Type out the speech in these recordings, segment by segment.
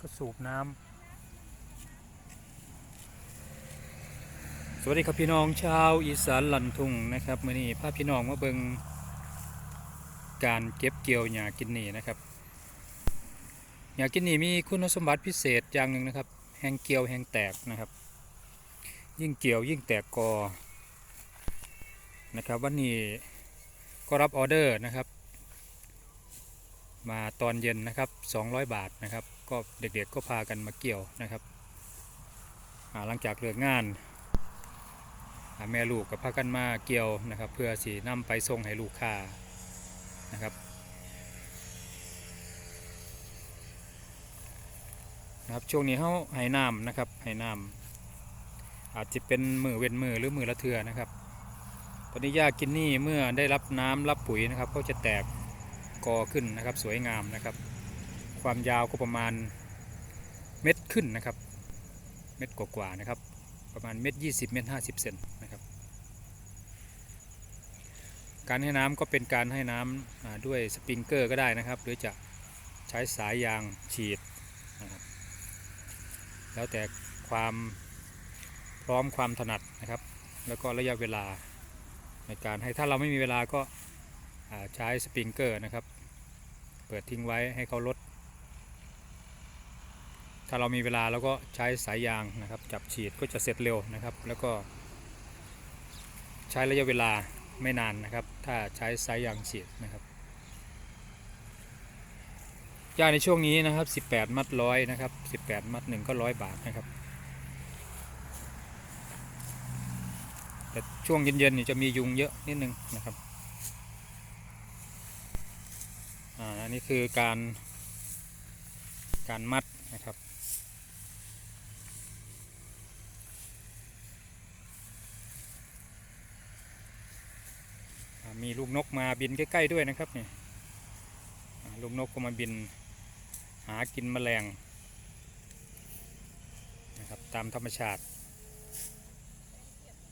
ก็สูบน้ำสวัสดีครับพี่น้องชาวอีสานลันทุ่งนะครับมื่อนี้พาพี่น้องมาเบิงการเก็บเกี่ยวหญ้ากินนีนะครับหญ้ากินนีมีคุณสมบัติพิเศษอย่างหนึ่งนะครับ แหงเกี่ยวแหงแตกนะครับ ยิ่งเกี่ยวยิ่งแตกกอนะครับวันนี้ก็รับออเดอร์นะครับ มาตอนเย็นนะครับ 200 บาทนะครับ ก็เด็กๆก็พากันมาเกี่ยวนะครับหลังจากเลิกงานแม่ลูกก็พากันมาเกี่ยวนะครับ เพื่อสีนำไปส่งให้ลูกค้านะครับนะครับช่วงนี้เขาให้น้ำนะครับให้น้ำอาจจะเป็นมือเว้นมือหรือมือละเทือนะครับตอนนี้หญ้ากินนี่เมื่อได้รับน้ำรับปุ๋ยนะครับเขาจะแตก กอขึ้นนะครับ สวยงามนะครับ ความยาวก็ประมาณเม็ดขึ้นนะครับ เม็ดกว่าๆนะครับ ประมาณเม็ดยี่สิบเม็ดห้าสิบเซนนะครับ การให้น้ำก็เป็นการให้น้ำอ่าด้วยสปริงเกอร์ก็ได้นะครับ หรือจะใช้สายยางฉีดนะครับแล้วแต่ความพร้อมความถนัดนะครับ แล้วก็ระยะเวลาในการให้ถ้าเราไม่มีเวลาก็ ใช้สปริงเกอร์นะครับ เปิดทิ้งไว้ให้เขาลด ถ้าเรามีเวลาเราก็ใช้สายยางนะครับ จับฉีดก็จะเสร็จเร็วนะครับ แล้วก็ ใช้ระยะเวลาไม่นานนะครับ ถ้าใช้สายยางฉีดนะครับยาในช่วงนี้นะครับ 18 มัดร้อยนะครับ 18 มัดหนึ่งก็ร้อยบาทนะครับ แต่ช่วงเย็นๆนี่จะมียุงเยอะนิดนึงนะครับ อ่าอันนี้คือการการมัดนะครับ มีลูกนกมาบินใกล้ๆด้วยนะครับนี่ลูกนกก็มาบินหากินแมลงนะครับตามธรรมชาติ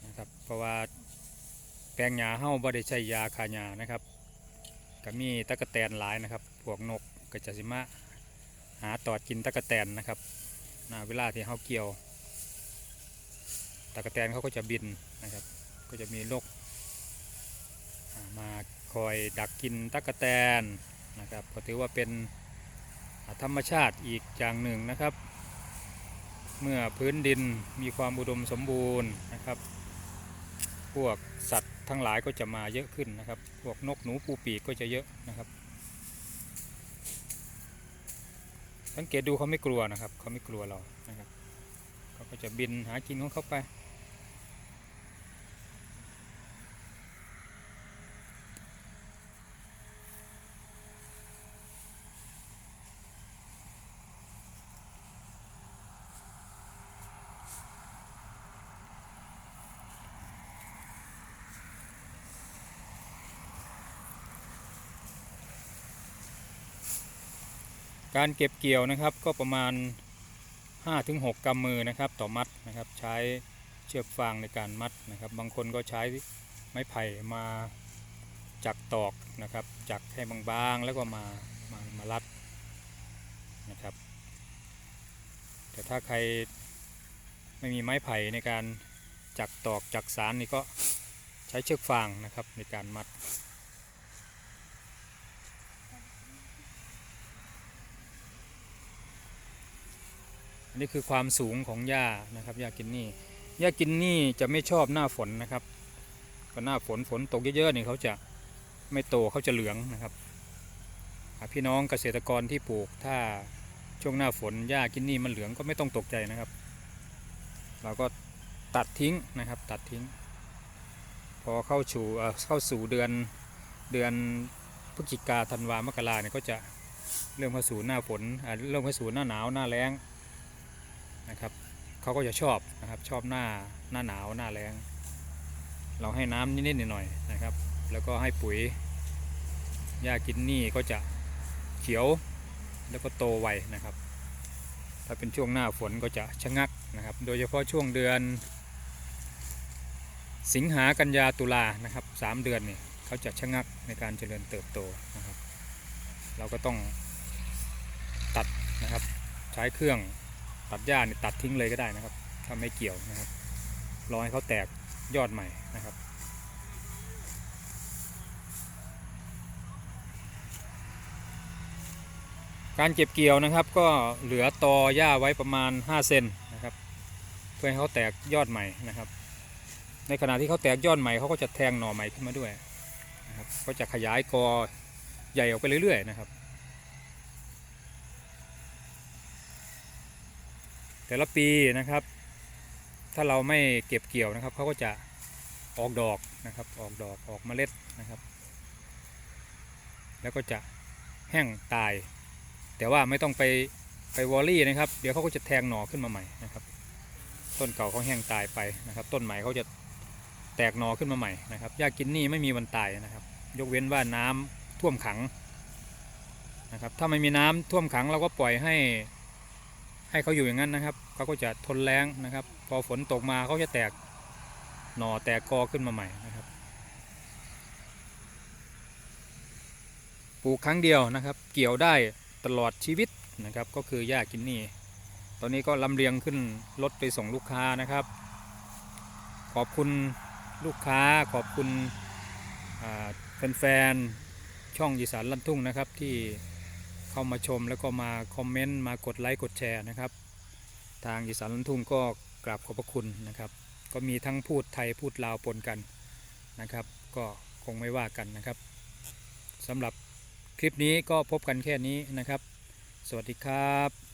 นะครับเพราะว่าแปลงหญ้าเฮ้าบ่ได้ใช้ยาฆ่าหญ้านะครับ ก็มีตะกะแตนหลายนะครับ พวกนกก็จะสิมาหาตอดกินตะกะแตนนะครับนะเวลาที่เขาเกี่ยวตะกะแตนเขาก็จะบินนะครับ ก็จะมีนกมาคอยดักกินตะกะแตนนะครับก็ถือว่าเป็นธรรมชาติอีกอย่างหนึ่งนะครับ เมื่อพื้นดินมีความอุดมสมบูรณ์นะครับ พวกสัตว์ ทั้งหลายก็จะมาเยอะขึ้นนะครับ พวกนกหนูปูปีกก็จะเยอะนะครับ สังเกตดูเขาไม่กลัวนะครับ เขาไม่กลัวเรานะครับ เขาก็จะบินหากินของเขาไป การเก็บเกี่ยวนะครับก็ประมาณ 5-6 กำมือนะครับต่อมัดนะครับใช้เชือกฟางในการมัดนะครับ บางคนก็ใช้ไม้ไผ่มาจักตอกนะครับ จักให้บางๆแล้วก็มามามารัดนะครับ แต่ถ้าใครไม่มีไม้ไผ่ในการจักตอกจักสารนี่ก็ใช้เชือกฟางนะครับในการมัด นนี้คือความสูงของหญ้านะครับหญ้ากินนี่หญ้ากินนี่จะไม่ชอบหน้าฝนนะครับก็หน้าฝนฝนตกเยอะๆนี่เขาจะไม่โตเขาจะเหลืองนะครับพี่น้องเกษตรกรที่ปลูกถ้าช่วงหน้าฝนหญ้ากินนี่มันเหลืองก็ไม่ต้องตกใจนะครับ เราก็ตัดทิ้งนะครับตัดทิ้ง พอเข้าสู่เข้าสู่เดือนเดือนพฤศจิกาธันวามกราเนี่ยก็จะเริ่มเข้าสู่หน้าฝนเริ่มเข้าสู่หน้าหนาวหน้าแล้ง นะครับเขาก็จะชอบนะครับชอบหน้าหน้าหนาวหน้าแรงเราให้น้ำนิดๆหน่อยๆนะครับ แล้วก็ให้ปุ๋ยหญ้ากินนี่ก็จะเขียวแล้วก็โตไวนะครับ ถ้าเป็นช่วงหน้าฝนก็จะชะงักนะครับ โดยเฉพาะช่วงเดือน สิงหากันยาตุลานะครับสามเดือนนี่เขาจะชะงักในการเจริญเติบโตนะครับ เราก็ต้องตัดนะครับใช้เครื่อง ตัดหญ้านี่ตัดทิ้งเลยก็ได้นะครับถ้าไม่เกี่ยวนะครับรอให้เขาแตกยอดใหม่นะครับ การเก็บเกี่ยวนะครับ ก็เหลือตอหญ้าไว้ประมาณ 5 เซนนะครับ เพื่อให้เขาแตกยอดใหม่นะครับ ในขณะที่เขาแตกยอดใหม่เขาก็จะแทงหน่อใหม่ขึ้นมาด้วยนะครับก็จะขยายกอใหญ่ออกไปเรื่อยๆนะครับ แต่ละปีนะครับ ถ้าเราไม่เก็บเกี่ยวนะครับเขาก็จะออกดอกนะครับ ออกดอกออกเมล็ดนะครับ แล้วก็จะแห้งตาย แต่ว่าไม่ต้องไปไปวอลลี่นะครับ เดี๋ยวเขาก็จะแทงหน่อขึ้นมาใหม่นะครับ ต้นเก่าเขาแห้งตายไปนะครับ ต้นใหม่เขาจะแตกหน่อขึ้นมาใหม่นะครับหญ้ากินนี่ไม่มีวันตายนะครับ ยกเว้นว่าน้ำท่วมขังนะครับ ถ้าไม่มีน้ำท่วมขังเราก็ปล่อยให้ ให้เขาอยู่อย่างนั้นนะครับเขาก็จะทนแรงนะครับ พอฝนตกมาเขาจะแตกหน่อแตกกอขึ้นมาใหม่นะครับ ปลูกครั้งเดียวนะครับ เกี่ยวได้ตลอดชีวิตนะครับ ก็คือหญ้ากินนี่ ตอนนี้ก็ลำเลียงขึ้นรถไปส่งลูกค้านะครับ ขอบคุณลูกค้าขอบคุณแฟนๆช่องยีสานลั่นทุ่งนะครับที่ เข้ามาชมแล้วก็มาคอมเมนต์มากดไลค์กดแชร์นะครับ ทางอีสานลันทุ่งก็กราบขอบพระคุณนะครับ ก็มีทั้งพูดไทยพูดลาวปนกันนะครับ ก็คงไม่ว่ากันนะครับสำหรับคลิปนี้ก็พบกันแค่นี้นะครับ สวัสดีครับ